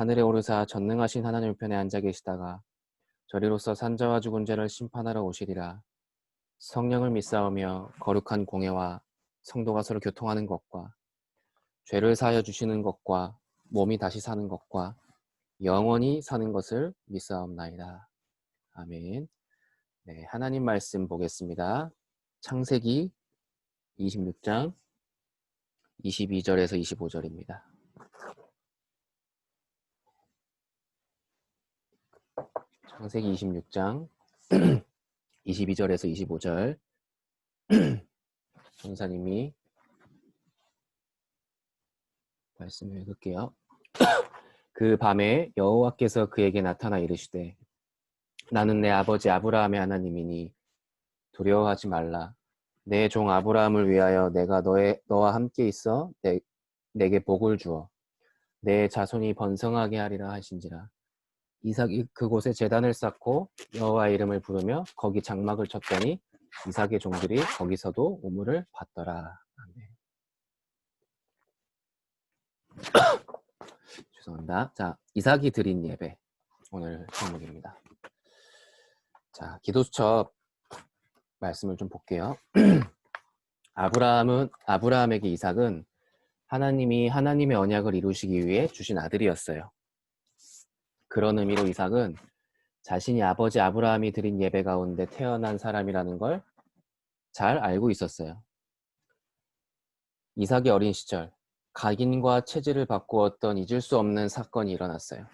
하늘에 오르사 전능하신 하나님 편에 앉아 계시다가 저리로서 산자와 죽은 자를 심판하러 오시리라. 성령을 믿사오며 거룩한 공예와 성도가 서로 교통하는 것과 죄를 사하여 주시는 것과 몸이 다시 사는 것과 영원히 사는 것을 믿사옵나이다. 아멘. 네, 하나님 말씀 보겠습니다. 창세기 26장 22절에서 25절입니다. 창세기 26장 22절에서 25절 전사님이 말씀을 읽을게요. 그 밤에 여호와께서 그에게 나타나 이르시되 나는 내 아버지 아브라함의 하나님이니 두려워하지 말라. 내 종 아브라함을 위하여 내가 너의 너와 함께 있어 내, 내게 복을 주어 내 자손이 번성하게 하리라 하신지라. 이삭이 그곳에 재단을 쌓고 여호와 이름을 부르며 거기 장막을 쳤더니 이삭의 종들이 거기서도 우물을. 아멘. 죄송합니다. 자, 이삭이 드린 예배 오늘 제목입니다. 자, 기도수첩 말씀을 좀 볼게요. 아브라함은 아브라함에게 이삭은 하나님이 하나님의 언약을 이루시기 위해 주신 아들이었어요. 그런 의미로 이삭은 자신이 아버지 아브라함이 드린 예배 가운데 태어난 사람이라는 걸 잘 알고 있었어요. 이삭이 어린 시절 각인과 체질을 바꾸었던 잊을 수 없는 사건이 일어났어요.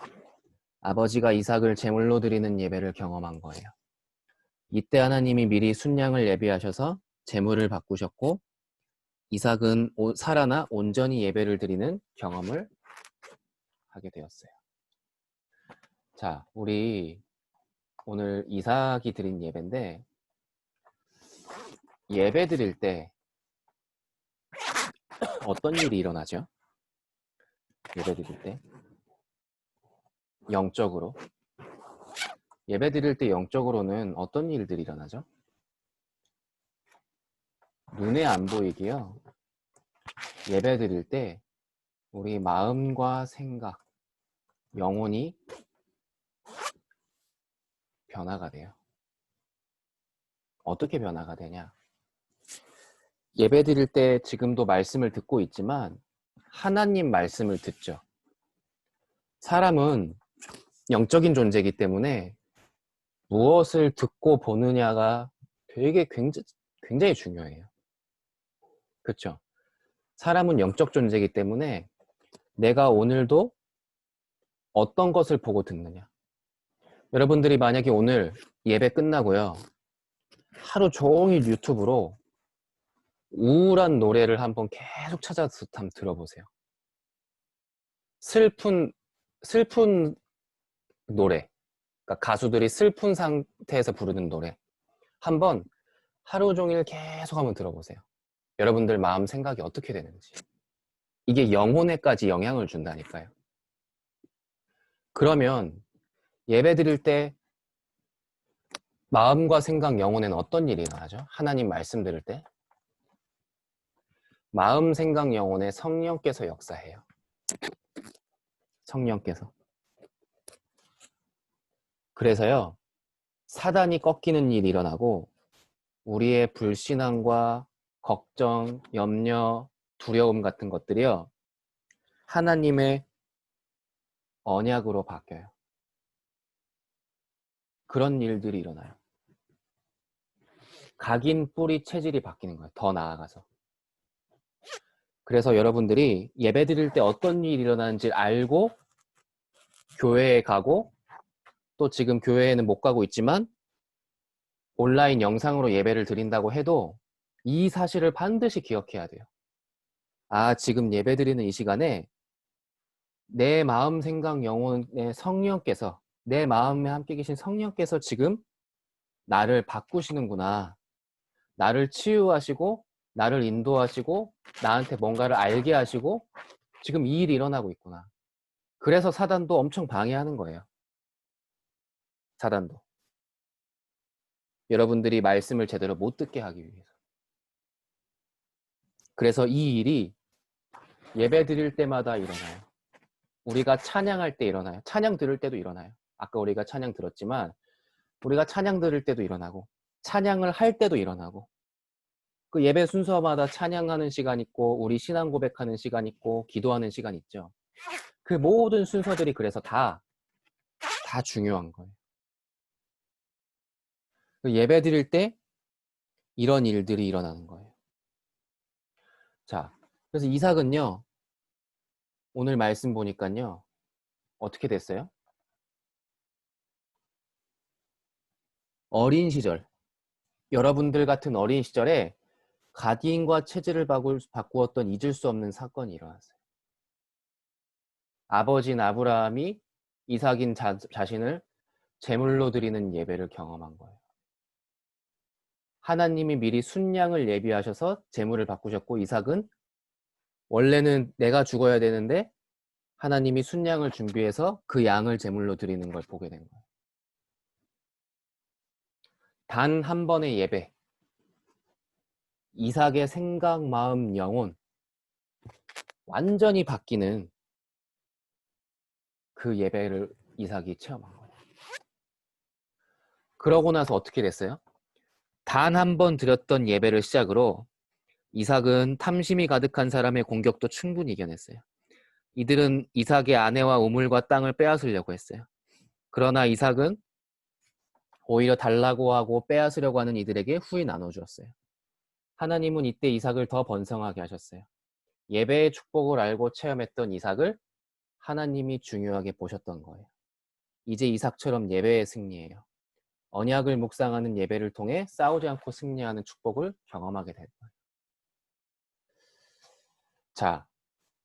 아버지가 이삭을 제물로 드리는 예배를 경험한 거예요. 이때 하나님이 미리 순양을 예비하셔서 제물을 바꾸셨고 이삭은 살아나 온전히 예배를 드리는 경험을 하게 되었어요. 자, 우리 오늘 이삭이 드린 예배인데 예배 드릴 때 어떤 일이 일어나죠? 예배 드릴 때 영적으로 예배 드릴 때 영적으로는 어떤 일들이 일어나죠? 눈에 안 보이게요. 예배 드릴 때 우리 마음과 생각, 영혼이 변화가 돼요. 어떻게 변화가 되냐? 예배 드릴 때 지금도 말씀을 듣고 있지만 하나님 말씀을 듣죠. 사람은 영적인 존재이기 때문에 무엇을 듣고 보느냐가 되게 굉장히, 굉장히 중요해요. 그렇죠? 사람은 영적 존재이기 때문에 내가 오늘도 어떤 것을 보고 듣느냐. 여러분들이 만약에 오늘 예배 끝나고요. 하루 종일 유튜브로 우울한 노래를 한번 계속 찾아서 한번 들어보세요. 슬픈, 슬픈 노래. 그러니까 가수들이 슬픈 상태에서 부르는 노래. 한번 하루 종일 계속 한번 들어보세요. 여러분들 마음 생각이 어떻게 되는지. 이게 영혼에까지 영향을 준다니까요. 그러면 예배 드릴 때 마음과 생각, 영혼에는 어떤 일이 일어나죠? 하나님 말씀 들을 때 마음, 생각, 영혼에 성령께서 역사해요. 성령께서. 그래서요, 사단이 꺾이는 일이 일어나고 우리의 불신앙과 걱정, 염려, 두려움 같은 것들이요, 하나님의 언약으로 바뀌어요. 그런 일들이 일어나요. 각인 뿌리 체질이 바뀌는 거예요. 더 나아가서. 그래서 여러분들이 예배 드릴 때 어떤 일이 일어나는지 알고 교회에 가고 또 지금 교회에는 못 가고 있지만 온라인 영상으로 예배를 드린다고 해도 이 사실을 반드시 기억해야 돼요. 아, 지금 예배 드리는 이 시간에 내 마음, 생각, 영혼의 성령께서 내 마음에 함께 계신 성령께서 지금 나를 바꾸시는구나. 나를 치유하시고 나를 인도하시고 나한테 뭔가를 알게 하시고 지금 이 일이 일어나고 있구나. 그래서 사단도 엄청 방해하는 거예요. 사단도. 여러분들이 말씀을 제대로 못 듣게 하기 위해서. 그래서 이 일이 예배 드릴 때마다 일어나요. 우리가 찬양할 때 일어나요. 찬양 들을 때도 일어나요. 아까 우리가 찬양 들었지만 우리가 찬양 들을 때도 일어나고 찬양을 할 때도 일어나고 그 예배 순서마다 찬양하는 시간 있고 우리 신앙 고백하는 시간 있고 기도하는 시간 있죠. 그 모든 순서들이 그래서 다 다 중요한 거예요. 그 예배 드릴 때 이런 일들이 일어나는 거예요. 자, 그래서 이삭은요. 오늘 말씀 보니까요. 어떻게 됐어요? 어린 시절, 여러분들 같은 어린 시절에 가디인과 체질을 바꾸었던 잊을 수 없는 사건이 일어났어요. 아버지인 아브라함이 이삭인 자, 자신을 제물로 드리는 예배를 경험한 거예요. 하나님이 미리 순양을 예비하셔서 제물을 바꾸셨고 이삭은 원래는 내가 죽어야 되는데 하나님이 순양을 준비해서 그 양을 제물로 드리는 걸 보게 된 거예요. 단 한 번의 예배, 이삭의 생각, 마음, 영혼 완전히 바뀌는 그 예배를 이삭이 체험한 거예요. 그러고 나서 어떻게 됐어요? 단 한 번 드렸던 예배를 시작으로 이삭은 탐심이 가득한 사람의 공격도 충분히 이겨냈어요. 이들은 이삭의 아내와 우물과 땅을 빼앗으려고 했어요. 그러나 이삭은 오히려 달라고 하고 빼앗으려고 하는 이들에게 후히 나눠주었어요. 하나님은 이때 이삭을 더 번성하게 하셨어요. 예배의 축복을 알고 체험했던 이삭을 하나님이 중요하게 보셨던 거예요. 이제 이삭처럼 예배의 승리예요. 언약을 묵상하는 예배를 통해 싸우지 않고 승리하는 축복을 경험하게 될 거예요. 자,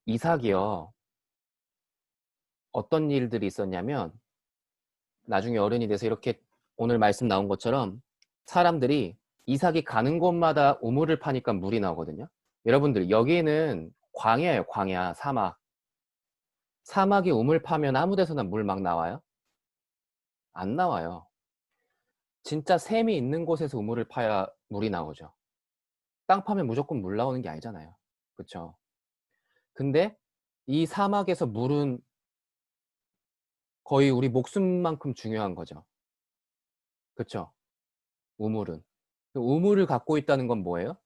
이삭이요. 어떤 일들이 있었냐면 나중에 어른이 돼서 이렇게 오늘 말씀 나온 것처럼 사람들이 이삭이 가는 곳마다 우물을 파니까 물이 나오거든요. 여러분들 여기는 광야예요, 광야, 사막. 사막에 우물 파면 아무 데서나 물 막 나와요? 안 나와요. 진짜 샘이 있는 곳에서 우물을 파야 물이 나오죠. 땅 파면 무조건 물 나오는 게 아니잖아요. 그렇죠? 근데 이 사막에서 물은 거의 우리 목숨만큼 중요한 거죠. 그렇죠? 우물은. 그 우물을 갖고 있다는 건 뭐예요?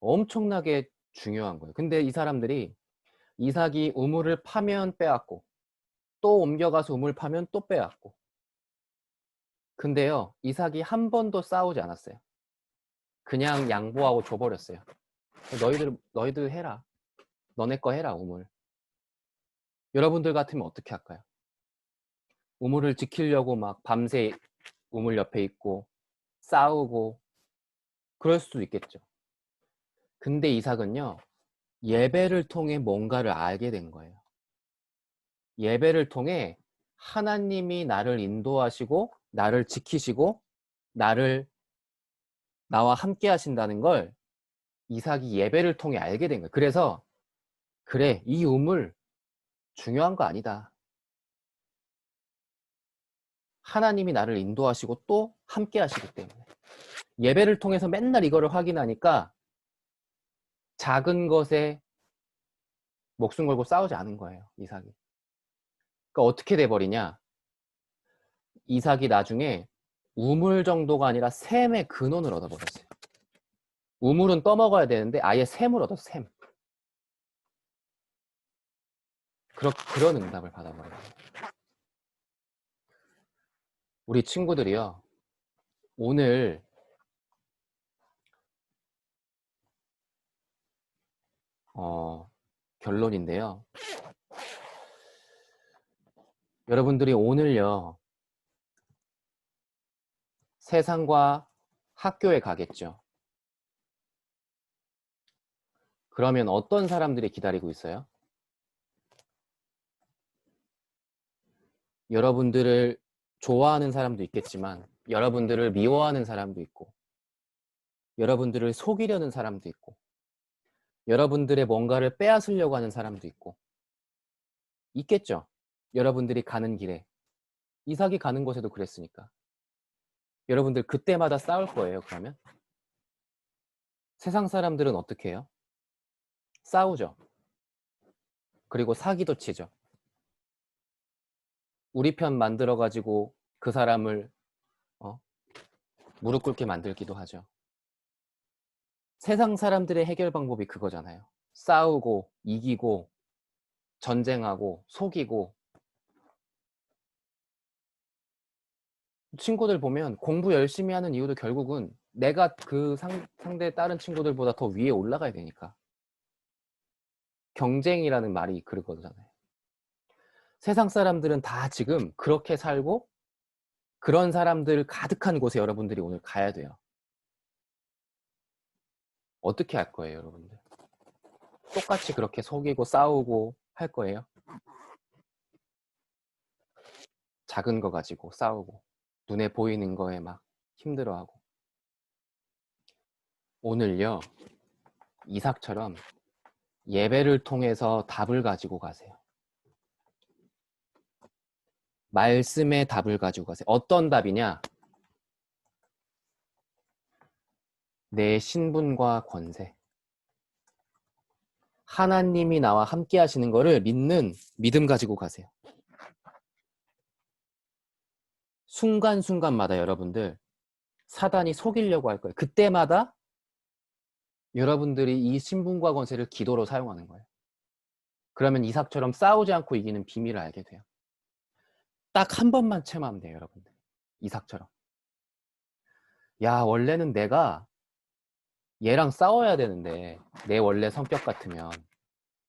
엄청나게 중요한 거예요. 근데 이 사람들이 이삭이 우물을 파면 빼앗고 또 옮겨가서 우물 파면 또 빼앗고 근데요 이삭이 한 번도 싸우지 않았어요. 그냥 양보하고 줘버렸어요. 너희들 너희들 해라. 너네 거 해라 우물. 여러분들 같으면 어떻게 할까요? 우물을 지키려고 막 밤새 우물 옆에 있고 싸우고 그럴 수도 있겠죠. 근데 이삭은요. 예배를 통해 뭔가를 알게 된 거예요. 예배를 통해 하나님이 나를 인도하시고 나를 지키시고 나를 나와 함께 하신다는 걸 이삭이 예배를 통해 알게 된 거예요. 그래서 그래 이 우물 중요한 거 아니다. 하나님이 나를 인도하시고 또 함께 하시기 때문에 예배를 통해서 맨날 이거를 확인하니까 작은 것에 목숨 걸고 싸우지 않은 거예요. 이삭이. 그러니까 어떻게 돼버리냐. 이삭이 나중에 우물 정도가 아니라 샘의 근원을 얻어버렸어요. 우물은 떠먹어야 되는데 아예 샘을 얻어 샘. 그러, 그런 응답을 받아버려요. 우리 친구들이요. 오늘 어, 결론인데요. 여러분들이 오늘요, 세상과 학교에 가겠죠. 그러면 어떤 사람들이 기다리고 있어요? 여러분들을 좋아하는 사람도 있겠지만 여러분들을 미워하는 사람도 있고 여러분들을 속이려는 사람도 있고 여러분들의 뭔가를 빼앗으려고 하는 사람도 있고 있겠죠. 여러분들이 가는 길에 이삭이 가는 곳에도 그랬으니까 여러분들 그때마다 싸울 거예요. 그러면 세상 사람들은 어떻게 해요? 싸우죠. 그리고 사기도 치죠. 우리 편 만들어 가지고 그 사람을 어? 무릎 꿇게 만들기도 하죠. 세상 사람들의 해결 방법이 그거잖아요. 싸우고 이기고 전쟁하고 속이고 친구들 보면 공부 열심히 하는 이유도 결국은 내가 그 상, 상대 다른 친구들보다 더 위에 올라가야 되니까. 경쟁이라는 말이 그러거든요. 세상 사람들은 다 지금 그렇게 살고 그런 사람들 가득한 곳에 여러분들이 오늘 가야 돼요. 어떻게 할 거예요, 여러분들? 똑같이 그렇게 속이고 싸우고 할 거예요? 작은 거 가지고 싸우고 눈에 보이는 거에 막 힘들어하고 오늘요 이삭처럼 예배를 통해서 답을 가지고 가세요. 말씀의 답을 가지고 가세요. 어떤 답이냐? 내 신분과 권세. 하나님이 나와 함께 하시는 거를 믿는 믿음 가지고 가세요. 순간순간마다 여러분들 사단이 속이려고 할 거예요. 그때마다 여러분들이 이 신분과 권세를 기도로 사용하는 거예요. 그러면 이삭처럼 싸우지 않고 이기는 비밀을 알게 돼요. 딱 한 번만 체험하면 돼요, 여러분들. 이삭처럼. 야, 원래는 내가 얘랑 싸워야 되는데 내 원래 성격 같으면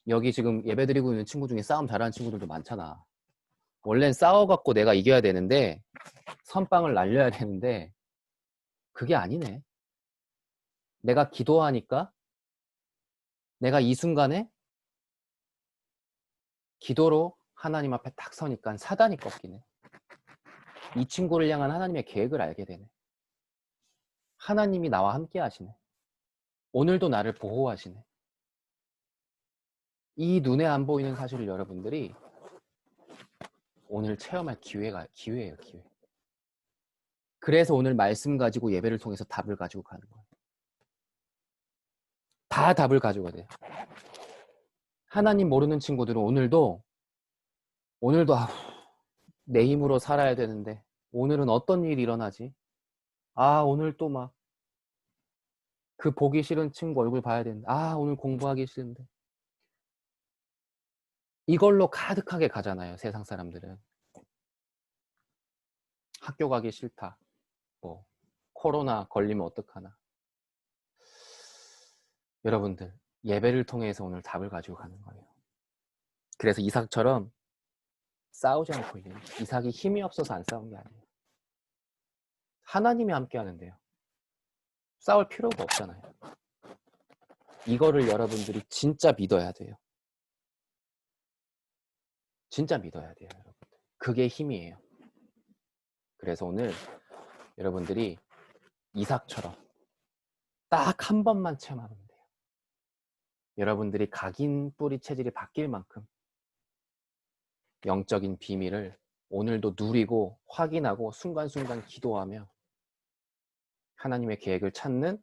여기 지금 예배 드리고 있는 친구 중에 싸움 잘하는 친구들도 많잖아. 원래는 싸워갖고 내가 이겨야 되는데 선빵을 날려야 되는데 그게 아니네. 내가 기도하니까 내가 이 순간에 기도로 하나님 앞에 딱 서니까 사단이 꺾이네. 이 친구를 향한 하나님의 계획을 알게 되네. 하나님이 나와 함께 하시네. 오늘도 나를 보호하시네. 이 눈에 안 보이는 사실을 여러분들이 오늘 체험할 기회가 기회예요, 기회. 그래서 오늘 말씀 가지고 예배를 통해서 답을 가지고 가는 거예요. 다 답을 가야 돼요. 하나님 모르는 친구들은 오늘도 오늘도 아, 내 힘으로 살아야 되는데 오늘은 어떤 일이 일어나지? 아, 오늘 또 막 그 보기 싫은 친구 얼굴 봐야 되는데 아, 오늘 공부하기 싫은데 이걸로 가득하게 가잖아요, 세상 사람들은. 학교 가기 싫다. 뭐 코로나 걸리면 어떡하나. 여러분들, 예배를 통해서 오늘 답을 가지고 가는 거예요. 그래서 이삭처럼 싸우지 않고 있는 이삭이 힘이 없어서 안 싸운 게 아니에요. 하나님이 함께 하는데요. 싸울 필요가 없잖아요. 이거를 여러분들이 진짜 믿어야 돼요. 진짜 믿어야 돼요, 여러분들. 그게 힘이에요. 그래서 오늘 여러분들이 이삭처럼 딱 한 번만 체험하면 돼요. 여러분들이 각인 뿌리 체질이 바뀔 만큼 영적인 비밀을 오늘도 누리고 확인하고 순간순간 기도하며 하나님의 계획을 찾는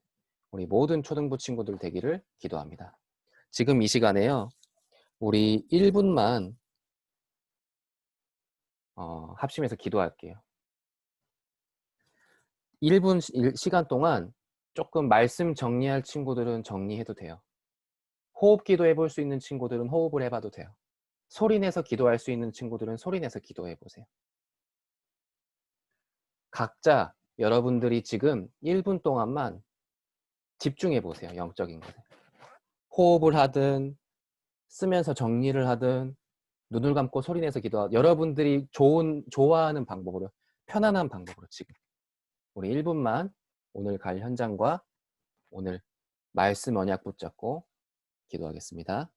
우리 모든 초등부 친구들 되기를 기도합니다. 지금 이 시간에요. 우리 1분만 어, 합심해서 기도할게요. 1분 시간 동안 조금 말씀 정리할 친구들은 정리해도 돼요. 호흡 기도 해볼 수 있는 친구들은 호흡을 해봐도 돼요. 소리 내서 기도할 수 있는 친구들은 소리 내서 기도해 보세요. 각자 여러분들이 지금 1분 동안만 집중해 보세요. 영적인 것에. 호흡을 하든 쓰면서 정리를 하든 눈을 감고 소리 내서 기도하 여러분들이 좋은 좋아하는 방법으로 편안한 방법으로 지금 우리 1분만 오늘 갈 현장과 오늘 말씀 언약 붙잡고 기도하겠습니다.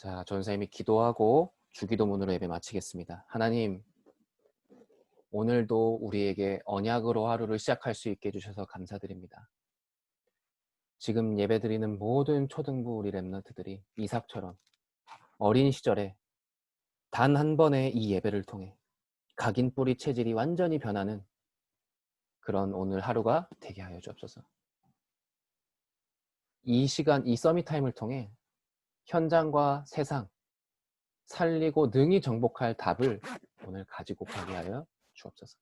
자, 전사님이 기도하고 주기도문으로 예배 마치겠습니다. 하나님, 오늘도 우리에게 언약으로 하루를 시작할 수 있게 해주셔서 감사드립니다. 지금 예배드리는 모든 초등부 우리 랩너트들이 이삭처럼 어린 시절에 단 한 번의 이 예배를 통해 각인 뿌리 체질이 완전히 변하는 그런 오늘 하루가 되게 하여 주옵소서. 이 시간, 이 서밋 타임을 통해 현장과 세상, 살리고 능히 정복할 답을 오늘 가지고 가게 하여 주옵소서.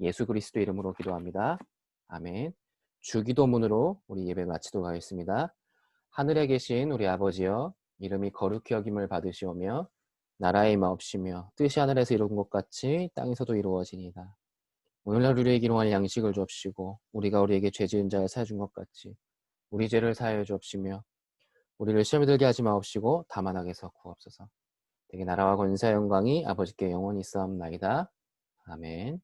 예수 그리스도 이름으로 기도합니다. 아멘. 주기도문으로 우리 예배 마치도록 하겠습니다. 하늘에 계신 우리 아버지여 이름이 거룩히 여김을 받으시오며 나라의 마옵시며 뜻이 하늘에서 이룬 것 같이 땅에서도 이루어지니다. 오늘날 우리에게 일용할 양식을 주옵시고 우리가 우리에게 죄 지은 자를 사해 준 것 같이 우리 죄를 사하여 주옵시며 우리를 시험에 들게 하지 마옵시고 다만 악에서 구옵소서. 되게 나라와 권세 영광이 아버지께 영원히 있사옵나이다. 아멘.